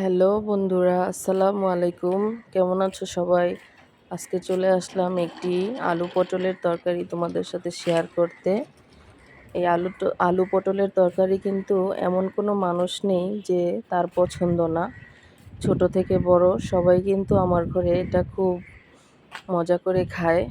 Hello বন্ধুরা, আসসালামু আলাইকুম। কেমন আছো সবাই? আজকে চলে আসলাম একটি আলু পটলের তরকারি তোমাদের সাথে শেয়ার করতে। এই আলু আলু পটলের তরকারি কিন্তু এমন কোনো মানুষ নেই যে তার পছন্দ না। ছোট থেকে বড় সবাই কিন্তু আমার ঘরে এটা খুব মজা করে খায়।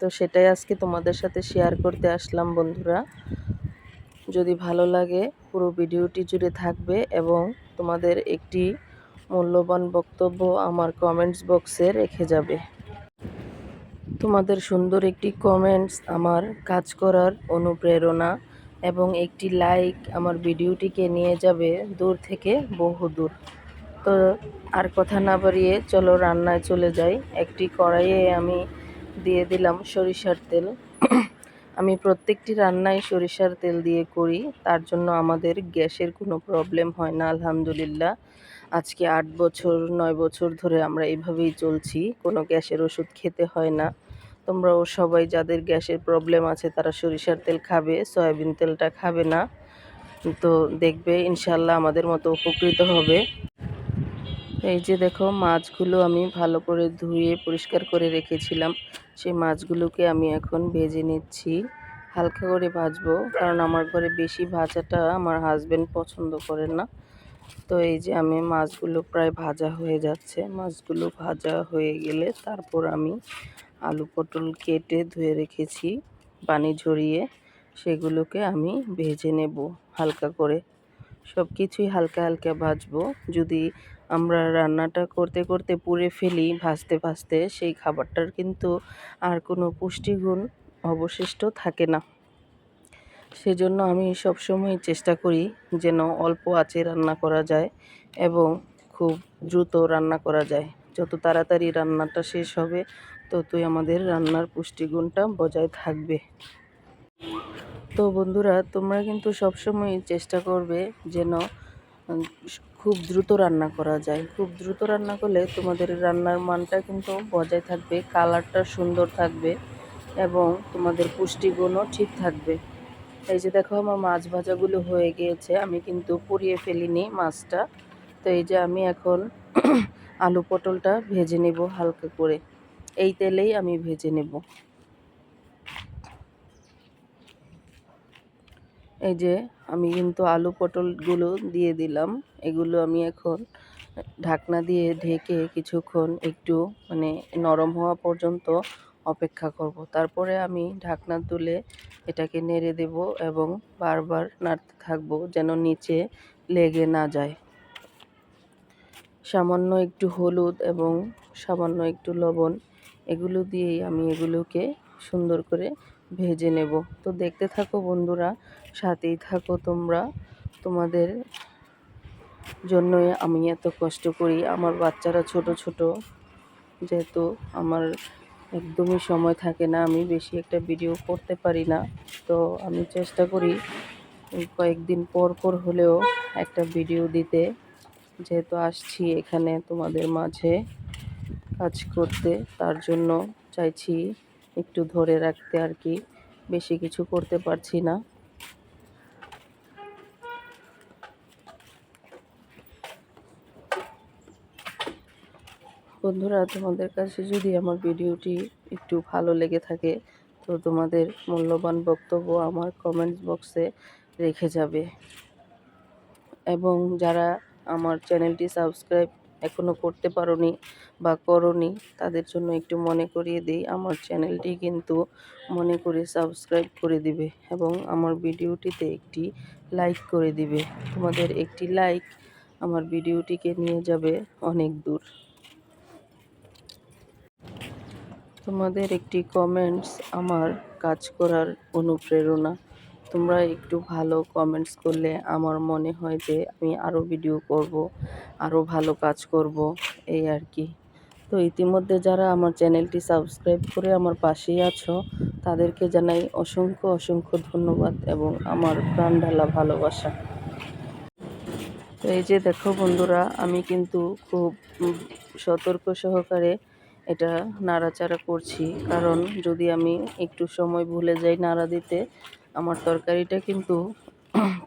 তো সেটাই আজকে তোমাদের সাথে শেয়ার করতে আসলাম বন্ধুরা। যদি ভালো লাগে পুরো ভিডিওটি জুড়ে থাকবে এবং তোমাদের একটি মূল্যবান বক্তব্য আমার কমেন্টস বক্সে রেখে যাবে। তোমাদের সুন্দর একটি কমেন্টস আমার কাজ করার অনুপ্রেরণা এবং একটি লাইক আমার ভিডিওটিকে নিয়ে যাবে দূর থেকে বহু দূর। তো আর কথা না বাড়িয়ে চলো রান্নায় চলে যাই। একটি কড়াইয়ে আমি দিয়ে দিলাম সরিষার তেল। আমি প্রত্যেকটি রান্নায় সরিষার তেল দিয়ে করি, তার জন্য আমাদের গ্যাসের কোনো প্রবলেম হয় না, আলহামদুলিল্লাহ। আজকে আট বছর, নয় বছর ধরে আমরা এইভাবেই চলছি, কোনো গ্যাসের ওষুধ খেতে হয় না। তোমরাও সবাই যাদের গ্যাসের প্রবলেম আছে, তারা সরিষার তেল খাবে, সয়াবিন তেলটা খাবে না। তো দেখবে ইনশাল্লাহ আমাদের মতো উপকৃত হবে। এই যে দেখো, মাছগুলো আমি ভালো করে ধুয়ে পরিষ্কার করে রেখেছিলাম। সেই মাছগুলোকে আমি এখন ভেজে নিচ্ছি। হালকা করে ভাজবো, কারণ আমার ঘরে বেশি ভাজাটা আমার হাজব্যান্ড পছন্দ করে না। তো এই যে আমি মাছগুলো প্রায় ভাজা হয়ে যাচ্ছে। মাছগুলো ভাজা হয়ে গেলে তারপর আমি আলু পটল কেটে ধুয়ে রেখেছি, পানি ঝরিয়ে। সেগুলোকে আমি ভেজে নেব হালকা করে। সব কিছুই হালকা হালকা ভাজবো। যদি আমরা রান্নাটা করতে করতে পুড়ে ফেলি, ভাজতে ভাজতে, সেই খাবারটার কিন্তু আর কোনো পুষ্টিগুণ অবশিষ্ট থাকে না। সেজন্য আমি সবসময় চেষ্টা করি যেন অল্প আঁচে রান্না করা যায় এবং খুব দ্রুত রান্না করা যায়। যত তাড়াতাড়ি রান্নাটা শেষ হবে, ততই আমাদের রান্নার পুষ্টিগুণটা বজায় থাকবে। তো বন্ধুরা, তোমরা কিন্তু সবসময় চেষ্টা করবে যেন খুব দ্রুত রান্না করা যায়। খুব দ্রুত রান্না করলে তোমাদের রান্নার মানটা কিন্তু বজায় থাকবে কালারটা সুন্দর থাকবে এবং তোমাদের পুষ্টিগুণও ঠিক থাকবে। এই যে দেখো আমার মাছ ভাজাগুলো হয়ে গিয়েছে, আমি কিন্তু পুড়িয়ে ফেলিনি মাছটা। তো এই যে আমি এখন আলু পটলটা ভেজে নেব হালকা করে। এই তেলেই আমি ভেজে নেব। এই যে আমি কিন্তু আলু পটলগুলো দিয়ে দিলাম। এগুলো আমি এখন ঢাকনা দিয়ে ঢেকে কিছুক্ষণ একটু মানে নরম হওয়া পর্যন্ত অপেক্ষা করব। তারপরে আমি ঢাকনা তুলে এটাকে নেড়ে দেব এবং বারবার নাড়তে থাকব যেন নিচে লেগে না যায়। সামান্য একটু হলুদ এবং সামান্য একটু লবণ এগুলো দিয়েই আমি এগুলোকে সুন্দর করে ভেজে নেব। তো দেখতে থাকো বন্ধুরা, সাথেই থাকো তোমরা। তোমাদের জন্যই আমি এত কষ্ট করি। আমার বাচ্চারা ছোট ছোট, যেহেতু আমার একদমই সময় থাকে না, আমি বেশি একটা ভিডিও করতে পারি না। তো আমি চেষ্টা করি কয়েকদিন পর পর হলেও একটা ভিডিও দিতে। যেহেতু আসছি এখানে তোমাদের মাঝে কাজ করতে, তার জন্য চাইছি একটু ধরে রাখতে আর কি। বেশি কিছু করতে পারছি না। বন্ধুরা, তোমাদের কাছে যদি আমার ভিডিওটি একটু ভালো লেগে থাকে, তো তোমাদের মূল্যবান বক্তব্য আমার কমেন্টস বক্সে রেখে যাবে। এবং যারা আমার চ্যানেলটি সাবস্ক্রাইব এখনও করতে পারোনি বা করনি, তাদের জন্য একটু মনে করিয়ে দিই। আমার চ্যানেলটি কিন্তু মনে করে সাবস্ক্রাইব করে দিবে এবং আমার ভিডিওটিতে একটি লাইক করে দিবে। তোমাদের একটি লাইক আমার ভিডিওটিকে নিয়ে যাবে অনেক দূর। তোমাদের একটি কমেন্টস আমার কাজ করার অনুপ্রেরণা। তোমরা একটু ভালো কমেন্টস করলে আমার মনে হয় যে আমি আরও ভিডিও করব আরও ভালো কাজ করব, এই আর কি। তো ইতিমধ্যে যারা আমার চ্যানেলটি সাবস্ক্রাইব করে আমার পাশেই আছো, তাদেরকে জানাই অসংখ্য অসংখ্য ধন্যবাদ এবং আমার প্রাণ ঢালা ভালোবাসা। তো এই যে দেখো বন্ধুরা, আমি কিন্তু খুব সতর্ক সহকারে এটা নাড়াচাড়া করছি। কারণ যদি আমি একটু সময় ভুলে যাই নাড়া দিতে আমার তরকারিটা কিন্তু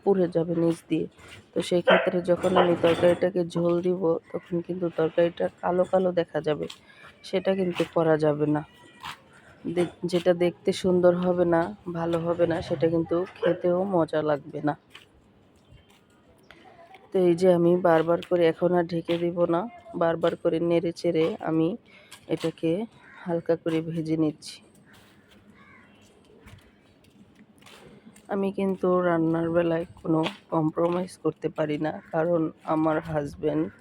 পুড়ে যাবে নিচ দিয়ে। তো সেই ক্ষেত্রে যখন আমি তরকারিটাকে ঝোল দিব, তখন কিন্তু তরকারিটা কালো কালো দেখা যাবে। সেটা কিন্তু করা যাবে না। যেটা দেখতে সুন্দর হবে না, ভালো হবে না, সেটা কিন্তু খেতেও মজা লাগবে না। তো এই যে আমি বারবার করে এখন আর ঢেকে দিব না, বারবার করে নেড়ে চেড়ে আমি এটাকে হালকা করে ভেজে নিচ্ছি। আমি কিন্তু রান্নার বেলায় কোনো কম্প্রোমাইজ করতে পারি না। কারণ আমার হাজব্যান্ড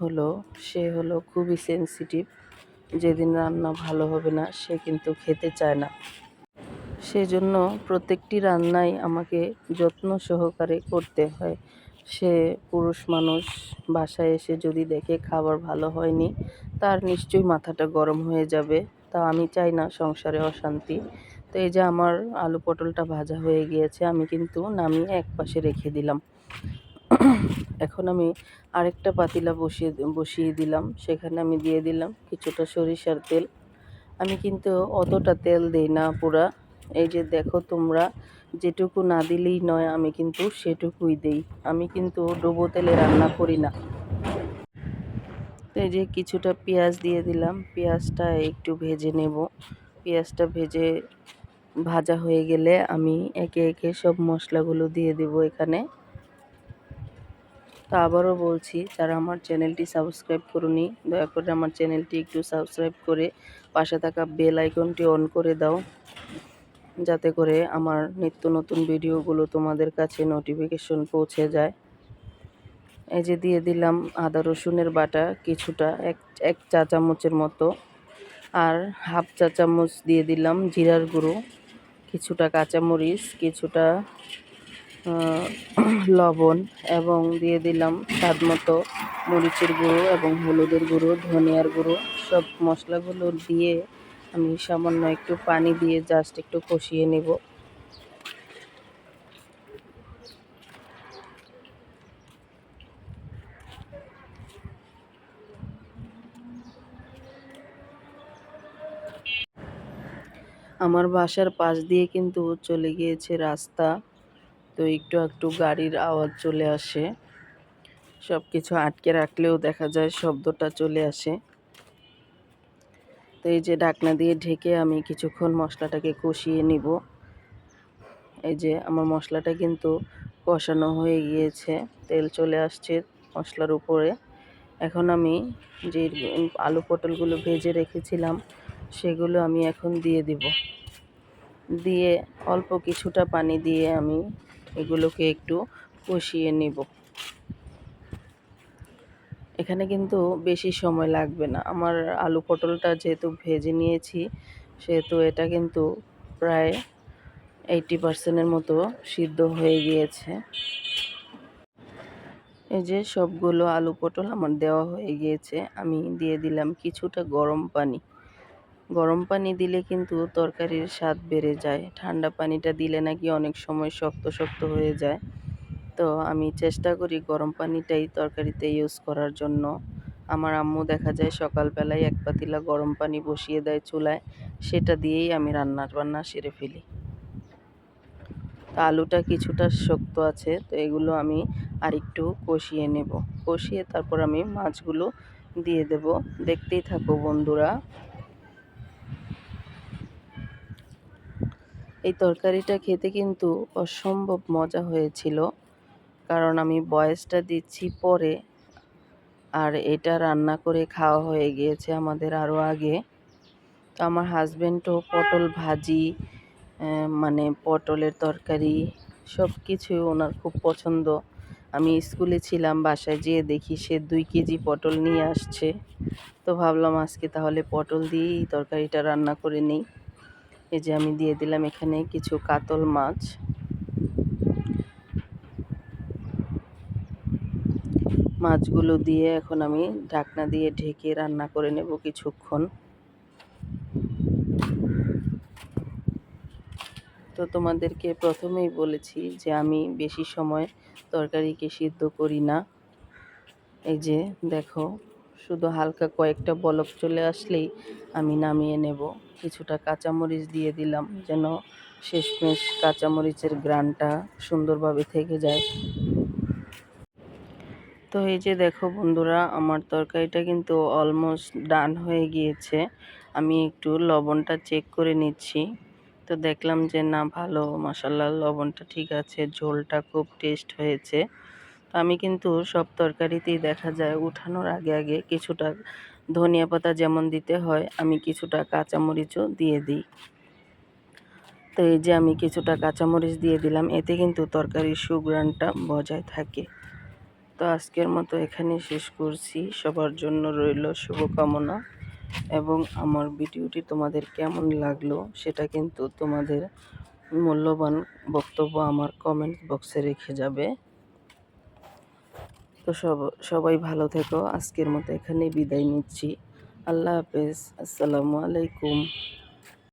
হলো, সে হলো খুবই সেনসিটিভ যেদিন রান্না ভালো হবে না, সে কিন্তু খেতে চায় না। সেজন্য প্রত্যেকটি রান্নাই আমাকে যত্ন সহকারে করতে হয়। সে পুরুষ মানুষ, বাসায় এসে যদি দেখে খাবার ভালো হয়নি, তার নিশ্চয়ই মাথাটা গরম হয়ে যাবে। তা আমি চাই না সংসারে অশান্তি। তো এই যে আমার আলু পটলটা ভাজা হয়ে গিয়েছে, আমি কিন্তু নামিয়ে এক পাশে রেখে দিলাম। এখন আমি আরেকটা পাতিলা বসিয়ে বসিয়ে দিলাম। সেখানে আমি দিয়ে দিলাম কিছুটা সরিষার তেল। আমি কিন্তু অতটা তেল দিই না পুরা। এই যে দেখো তোমরা, যেটুকু না দিলেই নয়, আমি কিন্তু সেটুকুই দেই। আমি কিন্তু ডুবো তেলে রান্না করি না। তো এই যে কিছুটা পেঁয়াজ দিয়ে দিলাম। পেঁয়াজটা একটু ভেজে নেব। পেঁয়াজটা ভেজে ভাজা হয়ে গেলে আমি একে একে সব মশলাগুলো দিয়ে দেব এখানে। তো আবারও বলছি, যারা আমার চ্যানেলটি সাবস্ক্রাইব করুনি, দয়া করে আমার চ্যানেলটি একটু সাবস্ক্রাইব করে পাশে থাকা বেল আইকনটি অন করে দাও, যাতে করে আমার নিত্য নতুন ভিডিওগুলো তোমাদের কাছে নোটিফিকেশন পৌঁছে যায়। এই যে দিয়ে দিলাম আদা রসুনের বাটা কিছুটা, এক এক চা চামচের মতো, আর হাফ চা চামচ দিয়ে দিলাম জিরার গুঁড়ো। কিছুটা কাঁচামরিচ, কিছুটা লবণ এবং দিয়ে দিলাম স্বাদ মতো মরিচের গুঁড়ো এবং হলুদের গুঁড়ো, ধনিয়ার গুঁড়ো। সব মশলাগুলো দিয়ে আমি সামান্য একটু পানি দিয়ে জাস্ট একটু কষিয়ে নেব। আমার বাসার পাশ দিয়ে কিন্তু চলে গিয়েছে রাস্তা। তো একটু একটু গাড়ির আওয়াজ চলে আসে। সব কিছু আটকে রাখলেও দেখা যায় শব্দটা চলে আসে। তো এই যে ঢাকনা দিয়ে ঢেকে আমি কিছুক্ষণ মশলাটাকে কষিয়ে নিব। এই যে আমার মশলাটা কিন্তু কষানো হয়ে গিয়েছে, তেল চলে আসছে মশলার উপরে। এখন আমি যে আলু পটলগুলো ভেজে রেখেছিলাম সেগুলো আমি এখন দিয়ে দিব। দিয়ে অল্প কিছুটা পানি দিয়ে আমি এগুলোকে একটু কষিয়ে নিব। এখানে কিন্তু বেশি সময় লাগবে না। আমার আলু পটলটা যেহেতু ভেজে নিয়েছি, সেহেতু এটা কিন্তু প্রায় এইটি পার্সেন্টের মতো সিদ্ধ হয়ে গিয়েছে। এই যে সবগুলো আলু পটল আমার দেওয়া হয়ে গিয়েছে। আমি দিয়ে দিলাম কিছুটা গরম পানি। গরম পানি দিলে কিন্তু তরকারির স্বাদ বেড়ে যায়। ঠান্ডা পানিটা দিলে নাকি অনেক সময় শক্ত শক্ত হয়ে যায়। তো আমি চেষ্টা করি গরম পানিটাই তরকারিতে ইউজ করার জন্য। আমার আম্মু দেখা যায় সকালবেলায় এক পাতিলা গরম পানি বসিয়ে দেয় চুলায়। সেটা দিয়েই আমি রান্নার বান্না সেরে ফেলি। আলুটা কিছুটা শক্ত আছে, তো এগুলো আমি আরেকটু কষিয়ে নেব। কষিয়ে তারপর আমি মাছগুলো দিয়ে দেব। দেখতেই থাকো বন্ধুরা। এই তরকারিটা খেতে কিন্তু অসম্ভব মজা হয়েছিল। কারণ আমি বয়সটা দিচ্ছি পরে। আর এটা রান্না করে খাওয়া হয়ে গিয়েছে আমাদের আরও আগে। তো আমার হাজব্যান্ডও পটল ভাজি মানে পটলের তরকারি সব কিছুই ওনার খুব পছন্দ। আমি স্কুলে ছিলাম, বাসায় যেয়ে দেখি সে দুই কেজি পটল নিয়ে আসছে। তো ভাবলাম আজকে তাহলে পটল দিয়েই তরকারিটা রান্না করে নিই। এই যে আমি দিয়ে দিলাম এখানে কিছু কাতল মাছ। মাছগুলো দিয়ে এখন আমি ঢাকনা দিয়ে ঢেকে রান্না করে নেব কিছুক্ষণ। তো তোমাদেরকে প্রথমেই বলেছি যে আমি বেশি সময় তরকারিকে সিদ্ধ করি না। এই যে দেখো, শুধু হালকা কয়েকটা বলক চলে আসলেই আমি নামিয়ে নেব। কিছুটা কাঁচামরিচ দিয়ে দিলাম যেন শেষমেশ কাঁচামরিচের গ্রানটা সুন্দরভাবে থেকে যায়। তো এই যে দেখো বন্ধুরা আমার তরকারিটা কিন্তু অলমোস্ট ডান হয়ে গিয়েছে। আমি একটু লবণটা চেক করে নিচ্ছি। তো দেখলাম যে না ভালো মশাল্লা লবণটা ঠিক আছে ঝোলটা খুব টেস্ট হয়েছে। তো আমি কিন্তু সব তরকারিতেই দেখা যায় উঠানোর আগে আগে কিছুটা ধনিয়া পাতা যেমন দিতে হয়, আমি কিছুটা কাঁচামরিচও দিয়ে দিই। তো এই যে আমি কিছুটা কাঁচামরিচ দিয়ে দিলাম, এতে কিন্তু তরকারির সুগ্রানটা বজায় থাকে। তো আজকের মতো এখানে শেষ করছি। সবার জন্য রইল শুভকামনা এবং আমার ভিডিওটি তোমাদের কেমন লাগল সেটা কিন্তু তোমাদের মূল্যবান বক্তব্য আমার কমেন্ট বক্সে রেখে যাবে। তো সব সবাই ভালো থেকো। আজকের মতো এখানে বিদায় নিচ্ছি। আল্লাহ হাফেজ। আসসালামু আলাইকুম।